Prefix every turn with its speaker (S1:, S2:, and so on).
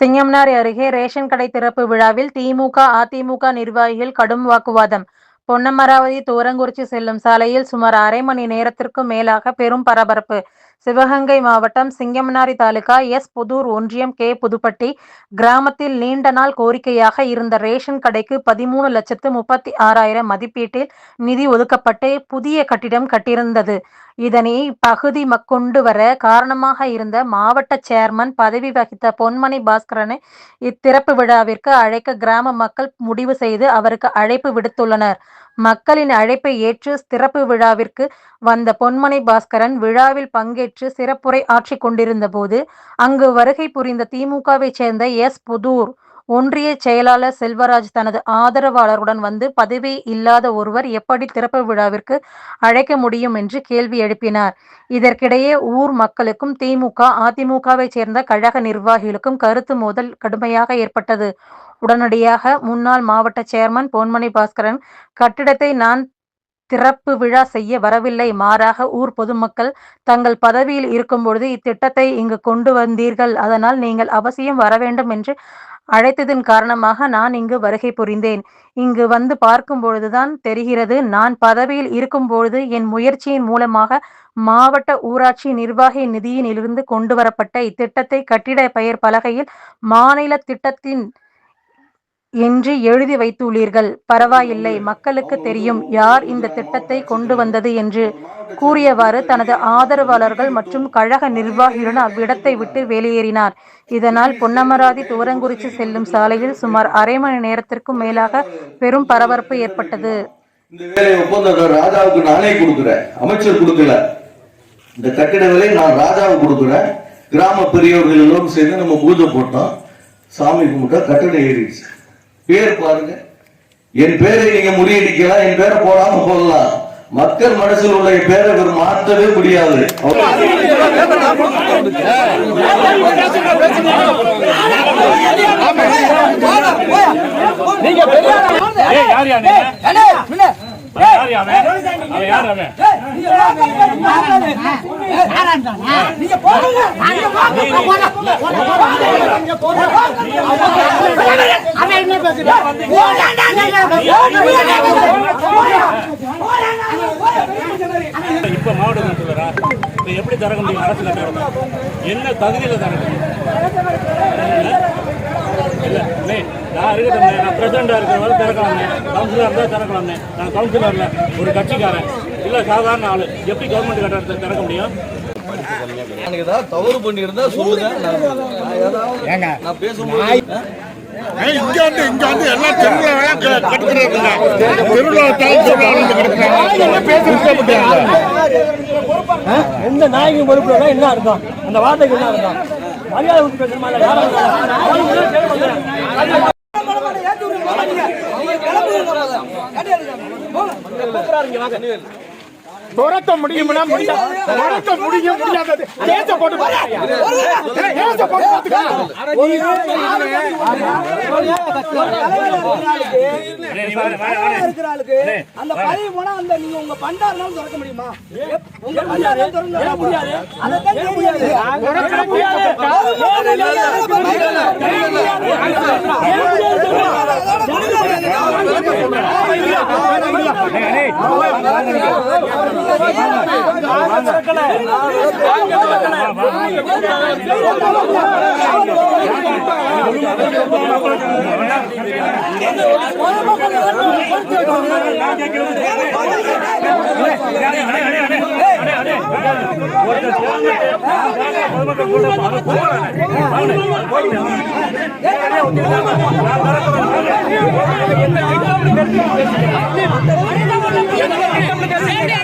S1: சிங்கம்னார் அருகே ரேஷன் கடை திறப்பு விழாவில் திமுக அதிமுக நிர்வாகிகள் கடும் வாக்குவாதம். பொன்னமராவதி தூரங்குறிச்சி செல்லும் சாலையில் சுமார் அரை மணி நேரத்திற்கும் மேலாக பெரும் பரபரப்பு. சிவகங்கை மாவட்டம் சிங்கம்னாரி தாலுகா எஸ் புதூர் ஒன்றியம் கே புதுப்பட்டி கிராமத்தில் நீண்ட நாள் கோரிக்கையாக இருந்த ரேஷன் கடைக்கு பதிமூணு லட்சத்து முப்பத்தி ஆறாயிரம் மதிப்பீட்டில் நிதி ஒதுக்கப்பட்டு புதிய கட்டிடம் கட்டியிருந்தது. இதனை பகுதி கொண்டு வர காரணமாக இருந்த மாவட்ட சேர்மன் பதவி வகித்த பொன்மணி பாஸ்கரனை இத்திறப்பு விழாவிற்கு அழைக்க கிராம மக்கள் முடிவு செய்து அவருக்கு அழைப்பு விடுத்துள்ளனர். மக்களின் அழைப்பை ஏற்று திறப்பு விழாவிற்கு வந்த பொன்மணி பாஸ்கரன் விழாவில் பங்கேற்று சிறப்புரை ஆற்றி கொண்டிருந்த போது அங்கு வருகை புரிந்த திமுகவை சேர்ந்த எஸ். புதூர் ஒன்றிய செயலாளர் செல்வராஜ் தனது ஆதரவாளருடன் வந்து பதவி இல்லாத ஒருவர் எப்படி திறப்பு விழாவிற்கு அழைக்க முடியும் என்று கேள்வி எழுப்பினார். இதற்கிடையே ஊர் மக்களுக்கும் திமுக அதிமுகவை சேர்ந்த கழக நிர்வாகிகளுக்கும் கருத்து மோதல் கடுமையாக ஏற்பட்டது. உடனடியாக முன்னாள் மாவட்ட சேர்மன் பொன்மணி பாஸ்கரன் கட்டிடத்தை நான் திறப்பு விழா செய்ய வரவில்லை. மாறாக ஊர் பொதுமக்கள் தங்கள் பதவியில் இருக்கும்பொழுது இத்திட்டத்தை இங்கு கொண்டு வந்தீர்கள். அதனால் நீங்கள் அவசியம் வர வேண்டும் என்று அழைத்ததன் காரணமாக நான் இங்கு வருகை புரிந்தேன். இங்கு வந்து பார்க்கும் பொழுதுதான் தெரிகிறது நான் பதவியில் இருக்கும் பொழுது என் முயற்சியின் மூலமாக மாவட்ட ஊராட்சி நிர்வாகி நிதியிலிருந்து கொண்டு வரப்பட்ட இத்திட்டத்தை கட்டிட பெயர் பலகையில் மாநில திட்டத்தின் என்று எழுதி வைத்துள்ளீர்கள். பரவாயில்லை மக்களுக்கு தெரியும் யார் இந்த திட்டத்தை கொண்டு வந்தது என்று. கூறியவாறு தனது ஆதரவாளர்கள் மற்றும் கழக நிர்வாகியுடன் அவ்விடத்தை விட்டு வெளியேறினார். இதனால் பொன்னமராதி தூரங்குறிச்சி செல்லும் சாலையில் சுமார் அரை மணி நேரத்திற்கும் மேலாக பெரும் பரபரப்பு ஏற்பட்டது.
S2: இந்த வேலை ஒப்பந்தம் ராஜாவுக்கு நானே கொடுக்குறேன். அமைச்சர் கொடுக்கல. இந்த கட்டிட வேலை நான் ராஜாவுக்கு கொடுக்குறேன். கிராம பெரியவர்கள் எல்லோரும் சேர்ந்து நம்ம பூஜை போட்டோம். சாமி கும்பிட்டா கட்டடம் ஏறிடுச்சு. பேர் பாருங்க. என் பேரை நீங்க முறியடிக்கலாம் என் பேரை போடாம போடலாம் மக்கள் மனசில் உள்ள என் பேரை இவர் மாற்றவே முடியாது.
S3: நீங்க பெரிய ஏய் யார் யார் யார் யார் இப்ப மாவட்ட கவுன்சிலரா எப்படி திறக்க முடியும் அரசு கட்டிடம் என்ன தகுதியில திறக்க முடியும் நான் இருக்கட்டும் நான் பிரசிடண்டா இருக்கிறவரை திறக்கலாமே. கவுன்சிலர் இருந்தா திறக்கலாமே. நான் கவுன்சிலர்ல ஒரு கட்சிக்காரன். இல்ல சாதாரண ஆளு. எப்படி கவர்மெண்ட் கட்டடத்தை திறக்க முடியும்?
S2: எனக்கு ஏதாவது தவறு பண்ணியிருந்தா சொல்லுங்க. நான் நான் ஏதாவது நான் பேசும்போது
S4: இங்க வந்து இங்க வந்து எல்லாம் தெருவுல வேணா கட்டுக்கிறாங்க. தெருவுல
S5: எந்த நாயகி பொறுப்புல என்ன அர்த்தம்? அந்த வார்த்தைக்கு என்ன அர்த்தம்? மரியாதை விட்டு இல்ல யாரும்
S4: துரத்த முடியும்னா முடியாது துரத்த முடியும் முடியாதது கேச போட்டு. கேச போட்டு.
S6: இருக்கிற ஆளுக்கு அந்த பதவி போனா அந்த நீங்க உங்க பண்டாருனாலும் திறக்க முடியுமா உங்க பண்டாருனாலும் திறந்து வர முடியாது அதான் தெரியாது
S3: நீங்க ಕಂಪ್ಲೀಟ್ ಆಗಿದೆ